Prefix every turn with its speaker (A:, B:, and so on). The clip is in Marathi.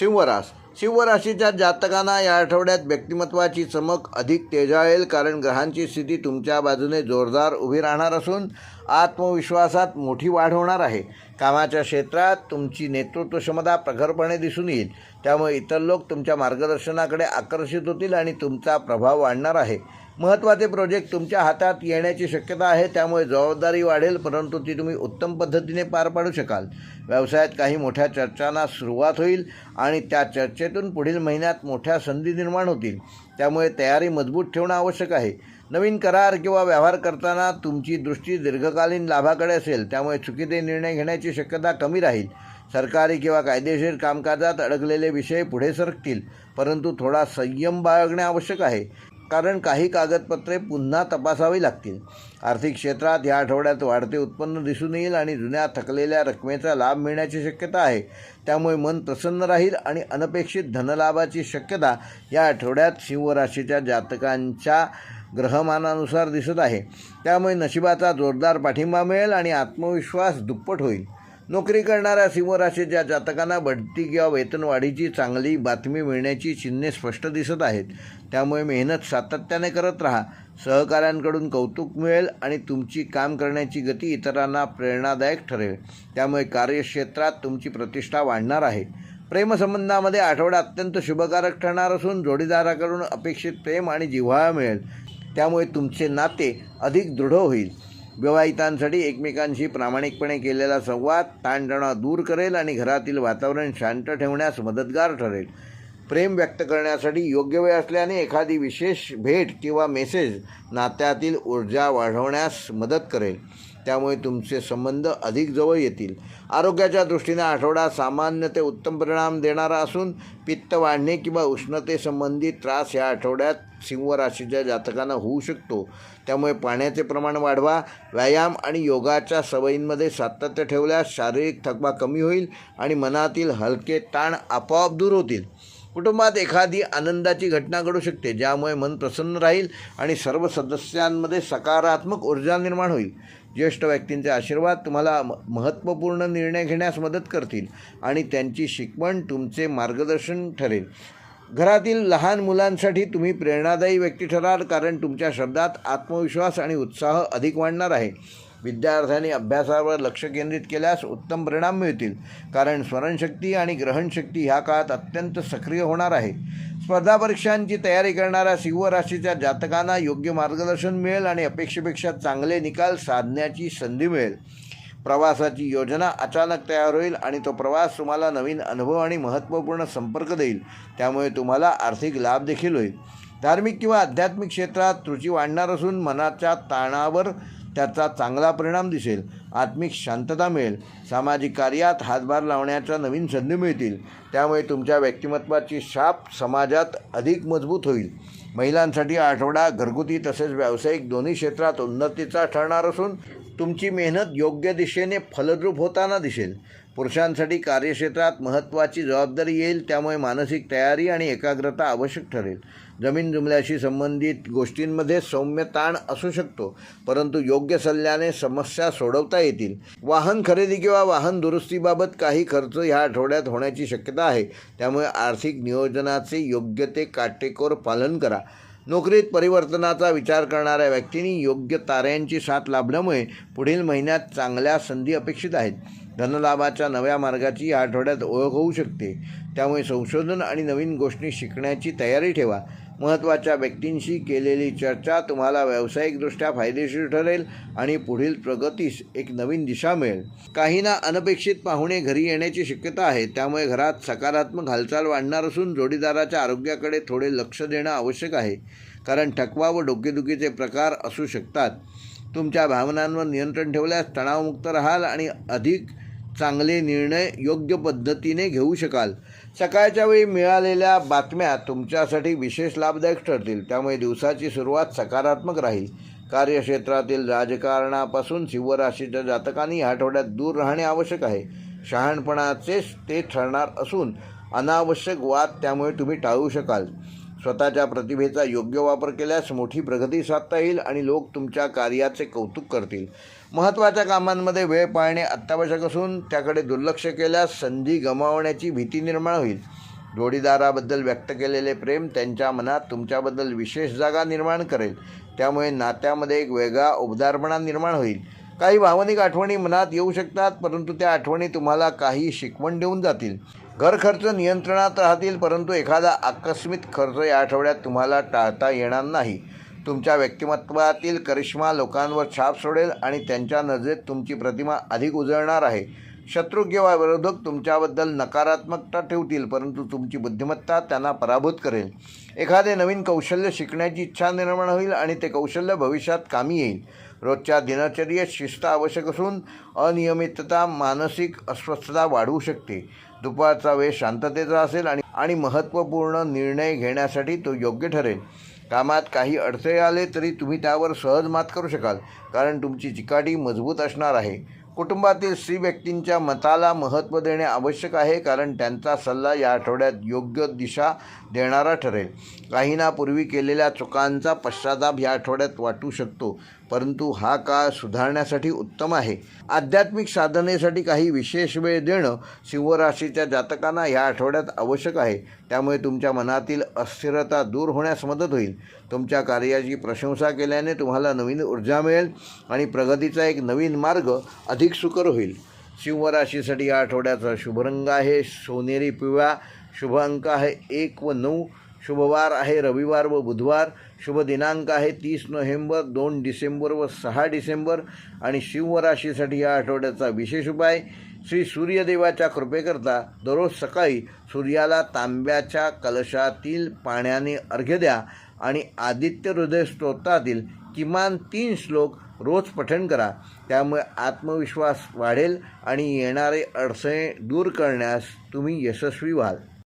A: सिंहरास सिंहराशीच्या जातकांना या आठवड्यात व्यक्तिमत्वाची चमक अधिक तेजाळेल कारण ग्रहांची स्थिती तुमच्या बाजूने जोरदार उभी राहणार असून आत्मविश्वासात मोठी वाढ होणार आहे. कामाच्या क्षेत्रात तुमची नेतृत्व क्षमता प्रखरपणे दिसून येईल. त्यामुळे इतर लोक तुमच्या मार्गदर्शनाकडे आकर्षित होतील आणि तुमचा प्रभाव वाढणार आहे. महत्त्वाचे प्रोजेक्ट तुमच्या हातात येण्याची शक्यता आहे त्यामुळे जबाबदारी वाढेल परंतु ती तुम्ही उत्तम पद्धतीने पार पाडू शकाल. व्यवसायात काही मोठ्या चर्चांना सुरुवात होईल आणि त्या चर्चेतून पुढील महिन्यात मोठ्या संधी निर्माण होतील. त्यामुळे तयारी मजबूत ठेवणं आवश्यक आहे. नवीन करार किंवा व्यवहार करताना तुमची दृष्टी दीर्घकालीन लाभाकडे असेल त्यामुळे चुकीचे निर्णय घेण्याची शक्यता कमी राहील. सरकारी किंवा कायदेशीर कामकाजात अडकलेले विषय पुढे सरकतील परंतु थोडा संयम बाळगणे आवश्यक आहे. कारण काही कागदपत्रे पुन्हा तपासावी लागतील. आर्थिक क्षेत्रात या आठवड्यात वाढते उत्पन्न दिसून येईल आणि जुन्या थकलेल्या रकमेचा लाभ मिळण्याची शक्यता आहे. त्यामुळे मन प्रसन्न राहील आणि अनपेक्षित धनलाभाची शक्यता या आठवड्यात सिंहराशीच्या जातकांच्या ग्रहमानानुसार दिसत आहे. त्यामुळे नशिबाचा जोरदार पाठिंबा मिळेल आणि आत्मविश्वास दुप्पट होईल. नोकरी करणाऱ्या सिंहराशीच्या जातकांना बढती किंवा वेतनवाढीची चांगली बातमी मिळण्याची चिन्हे स्पष्ट दिसत आहेत. त्यामुळे मेहनत सातत्याने करत राहा. सहकाऱ्यांकडून कौतुक मिळेल आणि तुमची काम करण्याची गती इतरांना प्रेरणादायक ठरेल. त्यामुळे कार्यक्षेत्रात तुमची प्रतिष्ठा वाढणार आहे. प्रेमसंबंधामध्ये आठवडा अत्यंत शुभकारक ठरणार असून जोडीदाराकडून अपेक्षित प्रेम आणि जिव्हाळा मिळेल. त्यामुळे तुमचे नाते अधिक दृढ होईल. विवाहितांसाठी एकमेकांशी प्रामाणिकपणे केलेला संवाद ताणतणाव दूर करेल आणि घरातील वातावरण शांत ठेवण्यास मदतगार ठरेल. प्रेम व्यक्त करण्यासाठी योग्य वेळ असल्याने एखादी विशेष भेट किंवा मेसेज नात्यातील ऊर्जा वाढवण्यास मदत करेल. त्यामुळे तुमचे संबंध अधिक जवळ येतील. आरोग्याच्या दृष्टीने आठवडा सामान्य ते उत्तम परिणाम देणारा असून पित्त वाढणे किंवा उष्णतेसंबंधी त्रास या आठवड्यात सिंह राशीच्या जातकांना होऊ शकतो. त्यामुळे पाण्याचे प्रमाण वाढवा. व्यायाम आणि योगाच्या सवयींमध्ये सातत्य ठेवल्यास शारीरिक थकवा कमी होईल आणि मनातील हलके ताण आपोआप दूर होतील. कुटुंबात एखादी आनंदाची घटना घडू शकते ज्यामुळे मन प्रसन्न राहील आणि सर्व सदस्यांमध्ये सकारात्मक ऊर्जा निर्माण होईल. ज्येष्ठ व्यक्तींचे आशीर्वाद तुम्हाला म महत्त्वपूर्ण निर्णय घेण्यास मदत करतील आणि त्यांची शिकवण तुमचे मार्गदर्शन ठरेल. घरातील लहान मुलांसाठी तुम्ही प्रेरणादायी व्यक्ती ठराल कारण तुमच्या शब्दात आत्मविश्वास आणि उत्साह अधिक वाढणार आहे. विद्यार्थ्यांनी अभ्यासावर लक्ष केंद्रित केल्यास उत्तम परिणाम मिळतील. कारण स्मरणशक्ती आणि ग्रहणशक्ती ह्या काळात अत्यंत सक्रिय होणार आहे. स्पर्धा परीक्षांची तयारी करणाऱ्या सिंह राशीच्या जातकांना योग्य मार्गदर्शन मिळेल आणि अपेक्षेपेक्षा चांगले निकाल साधण्याची संधी मिळेल. प्रवासाची योजना अचानक तयार होईल आणि तो प्रवास तुम्हाला नवीन अनुभव आणि महत्त्वपूर्ण संपर्क देईल. त्यामुळे तुम्हाला आर्थिक लाभ देखील होईल. धार्मिक किंवा आध्यात्मिक क्षेत्रात रुची वाढणार असून मनाच्या ताणावर त्याचा चांगला परिणाम दिसेल. आत्मिक शांतता मिळेल. सामाजिक कार्यात हातभार लावण्याच्या नवीन संधी मिळतील. त्यामुळे तुमच्या व्यक्तिमत्वाची छाप समाजात अधिक मजबूत होईल. महिलांसाठी आठवडा घरगुती तसेच व्यावसायिक दोन्ही क्षेत्रात उन्नतीचा ठरणार असून तुमची मेहनत योग्य दिशेने फलद्रूप होताना दिसेल. पुरुषांसाठी कार्यक्षेत्रात महत्त्वाची जबाबदारी येईल त्यामुळे मानसिक तयारी आणि एकाग्रता आवश्यक ठरेल. जमीन जुमल्याशी संबंधित गोष्टींमध्ये सौम्य ताण असू शकतो परंतु योग्य सल्ल्याने समस्या सोडवता येतील. वाहन खरेदी किंवा वाहन दुरुस्तीबाबत काही खर्च ह्या आठवड्यात होण्याची शक्यता आहे. त्यामुळे आर्थिक नियोजनाचे योग्य ते काटेकोर पालन करा. नोकरीत परिवर्तनाचा विचार करणाऱ्या व्यक्तींनी योग्य ताऱ्यांची साथ लाभल्यामुळे पुढील महिन्यात चांगल्या संधी अपेक्षित आहेत. धनलाभाच्या नव्या मार्गाची या आठवड्यात ओळख होऊ शकते. त्यामुळे संशोधन आणि नवीन गोष्टी शिकण्याची तयारी ठेवा. महत्त्वाच्या व्यक्तींशी केलेली चर्चा तुम्हाला व्यावसायिकदृष्ट्या फायदेशीर ठरेल आणि पुढील प्रगतीस एक नवीन दिशा मिळेल. काहींना अनपेक्षित पाहुणे घरी येण्याची शक्यता आहे. त्यामुळे घरात सकारात्मक हालचाल वाढणार असून जोडीदाराच्या आरोग्याकडे थोडे लक्ष देणं आवश्यक आहे. कारण थकवा व डोकेदुखीचे प्रकार असू शकतात. तुमच्या भावनांवर नियंत्रण ठेवल्यास तणावमुक्त राहाल आणि अधिक चांगले निर्णय योग्य पद्धतीने घेऊ शकाल. सकाळच्या वेळी मिळालेल्या बातम्या तुमच्यासाठी विशेष लाभदायक ठरतील. त्यामुळे दिवसाची सुरुवात सकारात्मक राहील. कार्यक्षेत्रातील राजकारणापासून शिवराशीच्या जातकांनी आठवड्यात दूर राहणे आवश्यक आहे. शहाणपणाचेच ते ठरणार असून अनावश्यक वाद त्यामुळे तुम्ही टाळू शकाल. स्वतःच्या प्रतिभेचा योग्य वापर केल्यास मोठी प्रगती साधता येईल आणि लोक तुमच्या कार्याचे कौतुक करतील. महत्त्वाच्या कामांमध्ये वेळ पाळणे अत्यावश्यक असून त्याकडे दुर्लक्ष केल्यास संधी गमावण्याची भीती निर्माण होईल. जोडीदाराबद्दल व्यक्त केलेले प्रेम त्यांच्या मनात तुमच्याबद्दल विशेष जागा निर्माण करेल. त्यामुळे नात्यामध्ये एक वेगळा उबदारपणा निर्माण होईल. काही भावनिक आठवणी मनात येऊ शकतात परंतु त्या आठवणी तुम्हाला काही शिकवण देऊन जातील. घर खर्च नियंत्रणात राहतील परंतु एखादा आकस्मिक खर्च या आठवड्यात तुम्हाला टाळता येणार नाही. तुमच्या व्यक्तिमत्वातील करिश्मा लोकांवर छाप सोडेल आणि त्यांच्या नजरेत तुमची प्रतिमा अधिक उजळणार आहे. शत्रू किंवा विरोधक तुमच्याबद्दल नकारात्मकता ठेवतील परंतु तुमची बुद्धिमत्ता त्यांना पराभूत करेल. एखादे नवीन कौशल्य शिकण्याची इच्छा निर्माण होईल आणि ते कौशल्य भविष्यात कामी येईल. रोजच्या दिनचर्येत शिस्त आवश्यक असून अनियमितता मानसिक अस्वस्थता वाढवू शकते. दुपारचा वेळ शांततेचा असेल आणि आणि महत्त्वपूर्ण निर्णय घेण्यासाठी तो योग्य ठरेल. कामात काही अडथळे आले तरी तुम्ही त्यावर सहज मात करू शकाल कारण तुमची चिकाटी मजबूत असणार आहे. कुटुंबातील स्त्री व्यक्तींच्या मताला महत्त्व देणे आवश्यक आहे कारण त्यांचा सल्ला या आठवड्यात योग्य दिशा देणारा ठरेल. काहींना पूर्वी केलेल्या चुकांचा पश्चाताप या आठवड्यात वाटू शकतो परंतु हा काळ सुधारण्यासाठी उत्तम आहे. आध्यात्मिक साधनेसाठी काही विशेष वेळ देणं सिंहराशीच्या जातकांना या आठवड्यात आवश्यक आहे. त्यामुळे तुमच्या मनातील अस्थिरता दूर होण्यास मदत होईल. तुमच्या कार्याची प्रशंसा केल्याने तुम्हाला नवीन ऊर्जा मिळेल आणि प्रगतीचा एक नवीन मार्ग अधिक सुकर होईल. सिंहराशीसाठी या आठवड्याचा शुभरंग आहे. सोनेरी पिवळा शुभ अंक आहे एक व नऊ. शुभवार आहे रविवार व बुधवार. शुभ दिनांक आहे तीस नोव्हेंबर दोन डिसेंबर व सहा डिसेंबर. आणि शिवराशीसाठी या आठवड्याचा विशेष उपाय श्री सूर्यदेवाच्या कृपेकरता दररोज सकाळी सूर्याला तांब्याच्या कलशातील पाण्याने अर्घ्य द्या आणि आदित्य हृदय स्तोत्रातील किमान तीन श्लोक रोज पठण करा. त्यामुळे आत्मविश्वास वाढेल आणि येणारे अडचणे दूर करण्यास तुम्ही यशस्वी व्हाल.